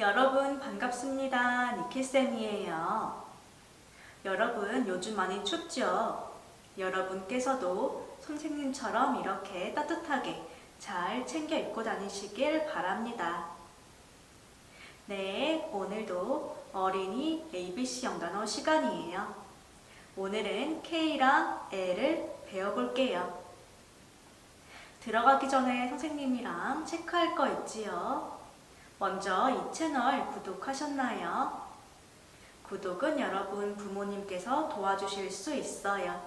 여러분 반갑습니다. 니케쌤이에요. 여러분 요즘 많이 춥죠? 여러분께서도 선생님처럼 이렇게 따뜻하게 잘 챙겨 입고 다니시길 바랍니다. 네, 오늘도 어린이 ABC 영단어 시간이에요. 오늘은 K랑 L을 배워볼게요. 들어가기 전에 선생님이랑 체크할 거 있지요? 먼저 이 채널 구독하셨나요? 구독은 여러분 부모님께서 도와주실 수 있어요.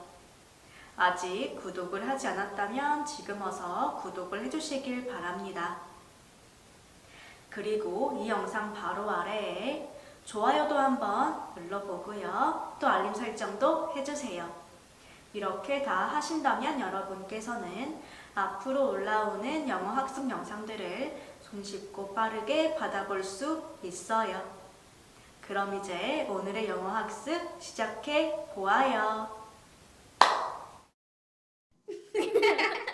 아직 구독을 하지 않았다면 지금 어서 구독을 해주시길 바랍니다. 그리고 이 영상 바로 아래에 좋아요도 한번 눌러보고요. 또 알림 설정도 해주세요. 이렇게 다 하신다면 여러분께서는 앞으로 올라오는 영어 학습 영상들을 손 쉽고 빠르게 받아볼 수 있어요. 그럼 이제 오늘의 영어 학습 시작해 보아요.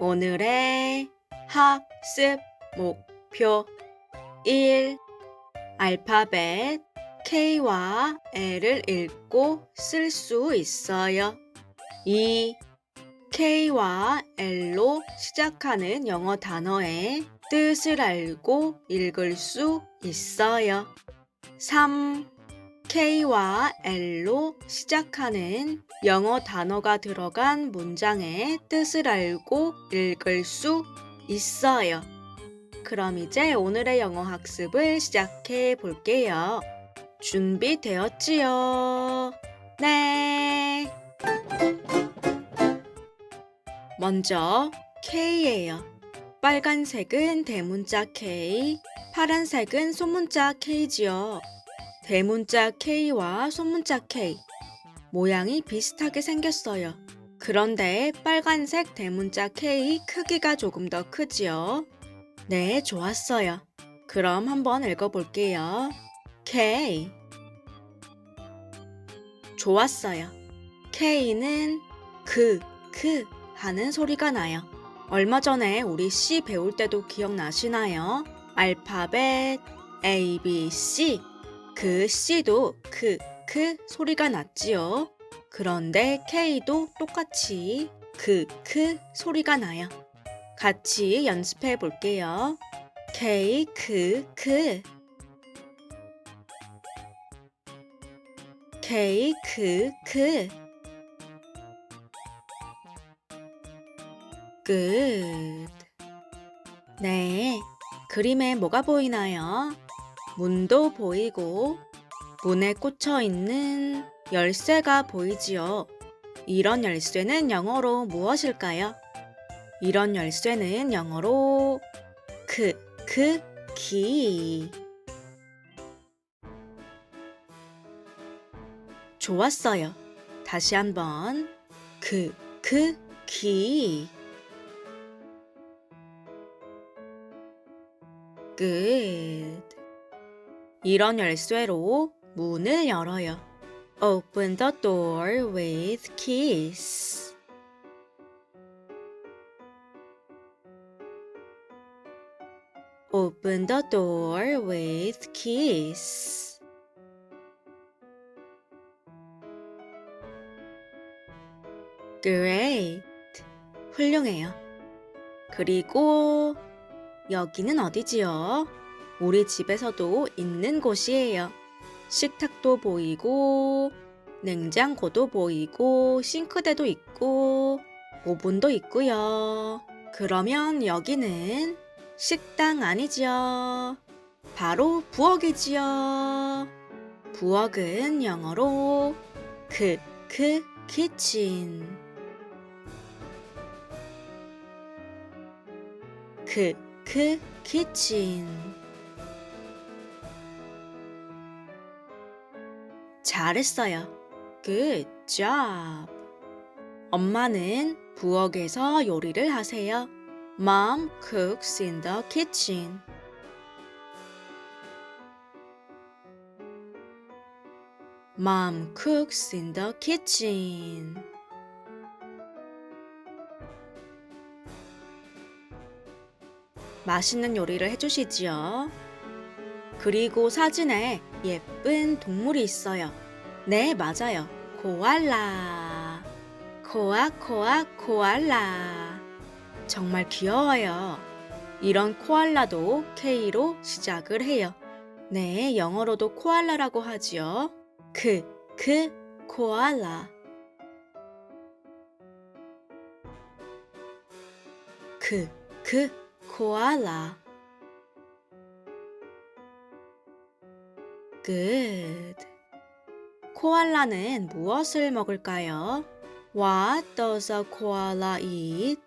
오늘의 학습 목표 1. 알파벳 K와 L을 읽고 쓸 수 있어요. 2. K와 L로 시작하는 영어 단어의 뜻을 알고 읽을 수 있어요. 3. K와 L로 시작하는 영어 단어가 들어간 문장의 뜻을 알고 읽을 수 있어요. 그럼 이제 오늘의 영어 학습을 시작해 볼게요. 준비되었지요? 네. 먼저 K예요. 빨간색은 대문자 K, 파란색은 소문자 K지요. 대문자 K와 소문자 K. 모양이 비슷하게 생겼어요. 그런데 빨간색 대문자 K 크기가 조금 더 크지요. 네, 좋았어요. 그럼 한번 읽어볼게요. K. 좋았어요. K는 그, 그 하는 소리가 나요. 얼마 전에 우리 C 배울 때도 기억나시나요? 알파벳 A, B, C. 그 C도 그, 그 소리가 났지요. 그런데 K도 똑같이 그, 그 소리가 나요. 같이 연습해 볼게요. K, 그, 그. K, 그, 그. Good. 네. 그림에 뭐가 보이나요? 문도 보이고, 문에 꽂혀 있는 열쇠가 보이지요. 이런 열쇠는 영어로 무엇일까요? 이런 열쇠는 영어로 그, 그, 키. 좋았어요. 다시 한번. 그, 그, 키. Good. 이런 열쇠로 문을 열어요. Open the door with keys. Open the door with keys. Great. 훌륭해요. 그리고 여기는 어디지요? 우리 집에서도 있는 곳이에요. 식탁도 보이고, 냉장고도 보이고, 싱크대도 있고, 오븐도 있고요. 그러면 여기는 식당 아니지요? 바로 부엌이지요. 부엌은 영어로 그, 그, 키친. 그, 그, 키친. 잘했어요. Good job. 엄마는 부엌에서 요리를 하세요. Mom cooks in the kitchen. Mom cooks in the kitchen. 맛있는 요리를 해주시지요. 그리고 사진에 예쁜 동물이 있어요. 네, 맞아요. 코알라. 코아, 코아, 코알라. 정말 귀여워요. 이런 코알라도 K로 시작을 해요. 네, 영어로도 코알라라고 하지요. 그, 그, 코알라. 그, 그, 코알라. Good. 코알라는 무엇을 먹을까요? What does a koala eat?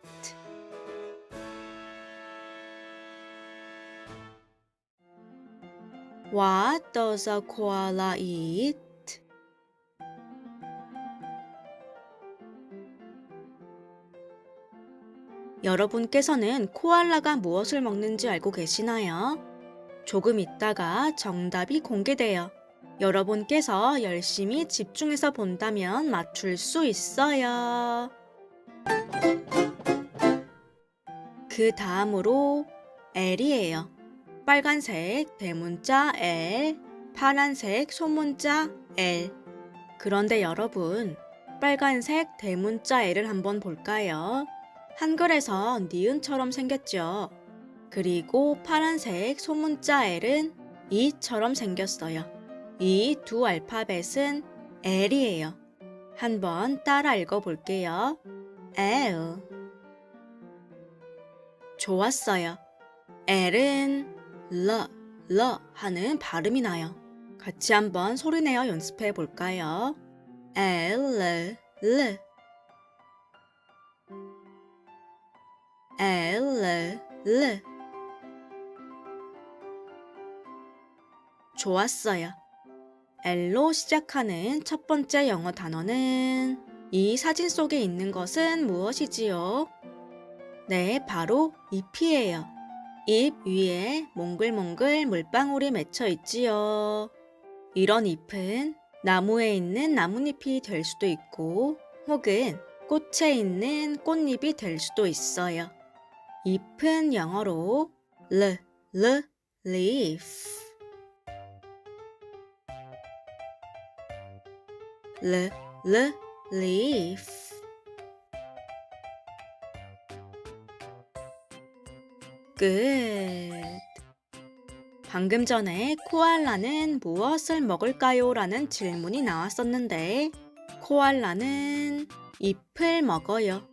What does a koala eat? 여러분께서는 코알라가 무엇을 먹는지 알고 계시나요? 조금 있다가 정답이 공개돼요. 여러분께서 열심히 집중해서 본다면 맞출 수 있어요. 그 다음으로 L이에요. 빨간색 대문자 L, 파란색 소문자 L. 그런데 여러분, 빨간색 대문자 L을 한번 볼까요? 한글에서 니은처럼 생겼죠. 그리고 파란색 소문자 L은 이처럼 생겼어요. 이 두 알파벳은 L이에요. 한번 따라 읽어볼게요. L. 좋았어요. L은 러, 러 하는 발음이 나요. 같이 한번 소리내어 연습해 볼까요? L, 르. L, 르. 좋았어요. L로 시작하는 첫 번째 영어 단어는 이 사진 속에 있는 것은 무엇이지요? 네, 바로 잎이에요. 잎 위에 몽글몽글 물방울이 맺혀 있지요. 이런 잎은 나무에 있는 나뭇잎이 될 수도 있고 혹은 꽃에 있는 꽃잎이 될 수도 있어요. 잎은 영어로 l, l, leaf. l, l, leaf. 끝. 방금 전에 코알라는 무엇을 먹을까요? 라는 질문이 나왔었는데, 코알라는 잎을 먹어요.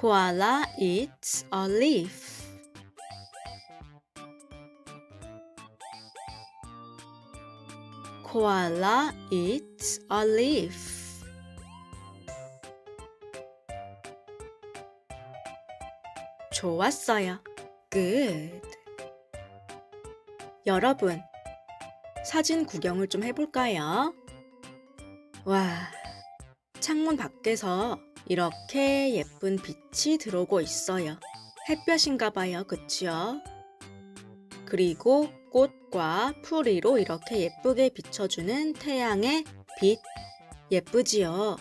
코알라 eats a leaf. 코알라 eats a leaf. 좋았어요. Good. 여러분, 사진 구경을 좀 해볼까요? 와, 창문 밖에서 이렇게 예쁜 빛이 들어오고 있어요. 햇볕인가 봐요, 그치요? 그리고 꽃과 풀이로 이렇게 예쁘게 비춰주는 태양의 빛. 예쁘지요?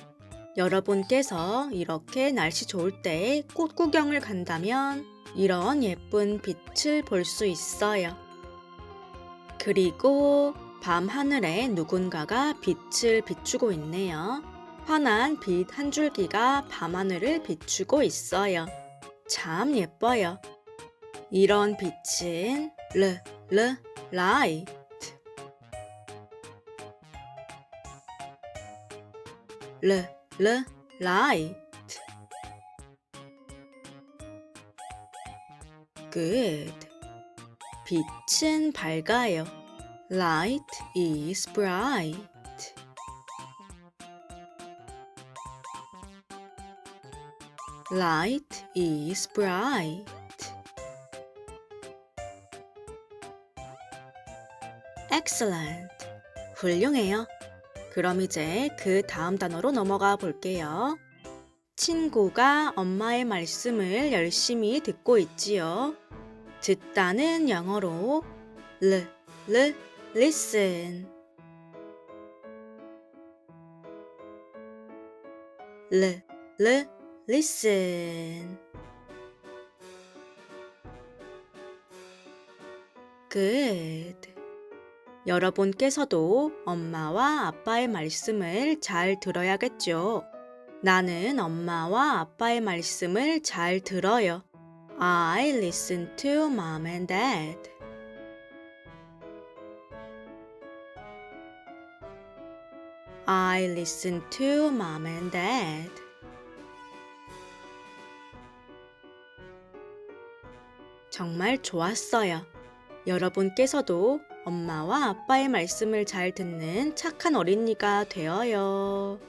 여러분께서 이렇게 날씨 좋을 때 꽃 구경을 간다면 이런 예쁜 빛을 볼 수 있어요. 그리고 밤 하늘에 누군가가 빛을 비추고 있네요. 환한 빛 한 줄기가 밤하늘을 비추고 있어요. 참 예뻐요. 이런 빛은 르, 르, 라이트. 르, 르, 라이트. Good. 빛은 밝아요. Light is bright. Light is bright. Excellent. 훌륭해요. 그럼 이제 그 다음 단어로 넘어가 볼게요. 친구가 엄마의 말씀을 열심히 듣고 있지요. 듣다는 영어로 l, l, listen. l, l, listen. Good. 여러분께서도 엄마와 아빠의 말씀을 잘 들어야겠죠. 나는 엄마와 아빠의 말씀을 잘 들어요. I listen to mom and dad. I listen to mom and dad. 정말 좋았어요. 여러분께서도 엄마와 아빠의 말씀을 잘 듣는 착한 어린이가 되어요.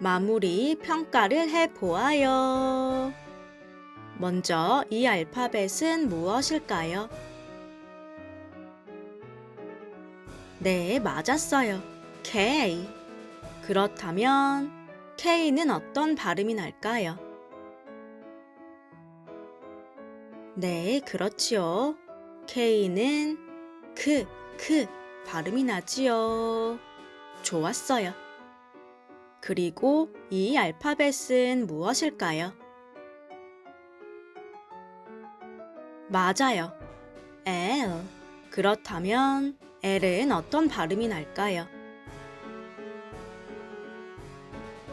마무리 평가를 해 보아요. 먼저 이 알파벳은 무엇일까요? 네, 맞았어요. K. 그렇다면 K는 어떤 발음이 날까요? 네, 그렇지요. K는 크, 크 발음이 나지요. 좋았어요. 그리고 이 알파벳은 무엇일까요? 맞아요. L. 그렇다면 L은 어떤 발음이 날까요?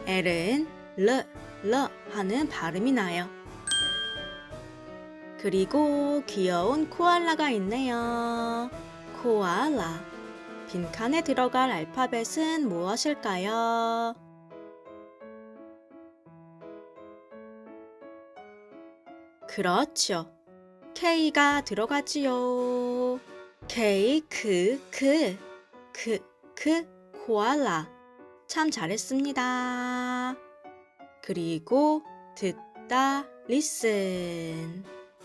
L은 르, 르 하는 발음이 나요. 그리고 귀여운 코알라가 있네요. 코알라. 빈칸에 들어갈 알파벳은 무엇일까요? 그렇죠. K가 들어가지요. K, 크, 크, 크, 크, 코알라. 참 잘했습니다. 그리고 듣다, listen.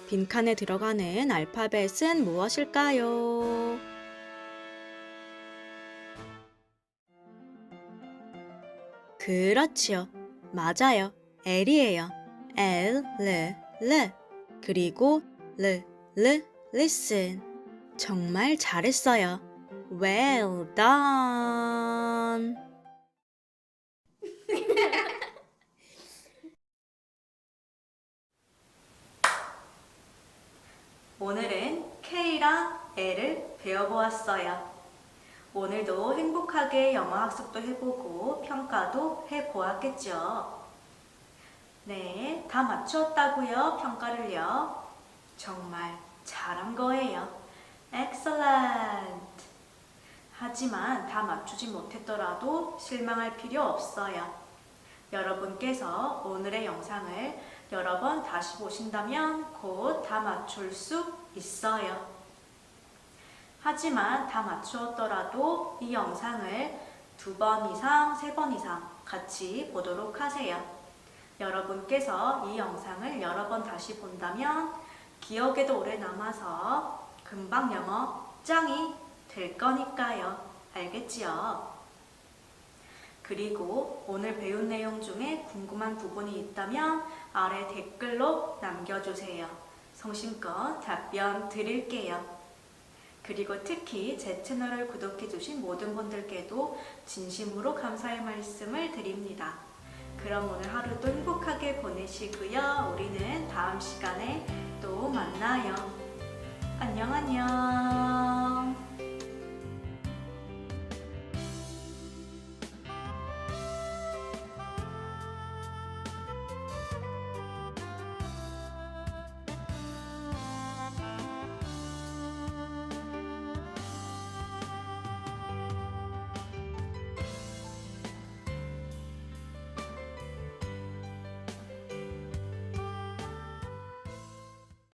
빈칸에 들어가는 알파벳은 무엇일까요? 그렇지요. 맞아요. L이에요. L, L, L. 그리고 L, L, listen. 정말 잘했어요. Well done. 오늘은 K랑 L을 배워보았어요. 오늘도 행복하게 영어 학습도 해보고 평가도 해보았겠죠. 네, 다 맞추었다고요, 평가를요. 정말 잘한 거예요. Excellent. 하지만 다 맞추지 못했더라도 실망할 필요 없어요. 여러분께서 오늘의 영상을 여러 번 다시 보신다면 곧 다 맞출 수 있어요. 하지만 다 맞추었더라도 이 영상을 두 번 이상, 세 번 이상 같이 보도록 하세요. 여러분께서 이 영상을 여러 번 다시 본다면 기억에도 오래 남아서 금방 영어 짱이 될 거니까요. 알겠지요? 그리고 오늘 배운 내용 중에 궁금한 부분이 있다면 아래 댓글로 남겨주세요. 성심껏 답변 드릴게요. 그리고 특히 제 채널을 구독해주신 모든 분들께도 진심으로 감사의 말씀을 드립니다. 그럼 오늘 하루도 행복하게 보내시고요. 우리는 다음 시간에 또 만나요. 안녕, 안녕.